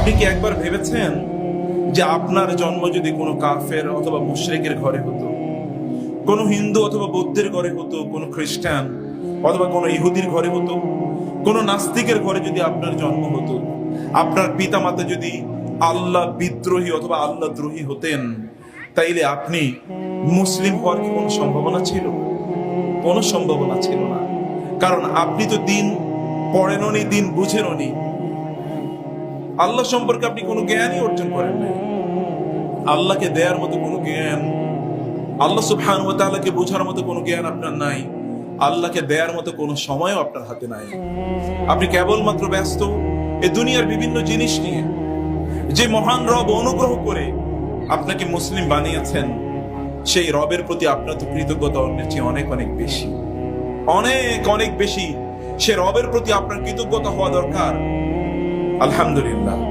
আপনি কি একবার ভেবেছেন যে আপনার জন্ম যদি কোনো কাফের অথবা মুশরিকের ঘরে হতো, কোনো হিন্দু অথবা বৌদ্ধের ঘরে হতো, কোনো খ্রিস্টান অথবা কোনো ইহুদির ঘরে হতো, কোনো নাস্তিকের ঘরে যদি আপনার জন্ম হতো, আপনার পিতামাতা যদি আল্লাহ বিদ্রোহী অথবা আল্লাহ দ্রোহী হতেন, তাইলে আপনি মুসলিম হওয়ার কি কোনো সম্ভাবনা ছিল? কোনো সম্ভাবনা ছিল না। কারণ আপনি তো দিন পড়েননি, দিন বুঝেননি। আল্লাহ সম্পর্কে আপনি কোনো জ্ঞানই অর্জন করেন নাই। আল্লাহকে দেওয়ার মতো কোনো জ্ঞান, আল্লাহ ওয়া তাআলাকে বোঝার মতো কোনো জ্ঞান আপনার নাই। আল্লাহকে দেওয়ার মতো কোনো সময়ও আপনার হাতে নাই। আপনি কেবলমাত্র ব্যস্ত এ দুনিয়ার বিভিন্ন জিনিস নিয়ে যে মহান রব অনুগ্রহ করে আপনাকে মুসলিম বানিয়েছেন, সেই রবের প্রতি আপনার তো কৃতজ্ঞতা অন্যের চেয়ে অনেক অনেক বেশি। অনেক অনেক বেশি সে রবের প্রতি আপনার কৃতজ্ঞতা হওয়া দরকার। আলহামদুলিল্লাহ।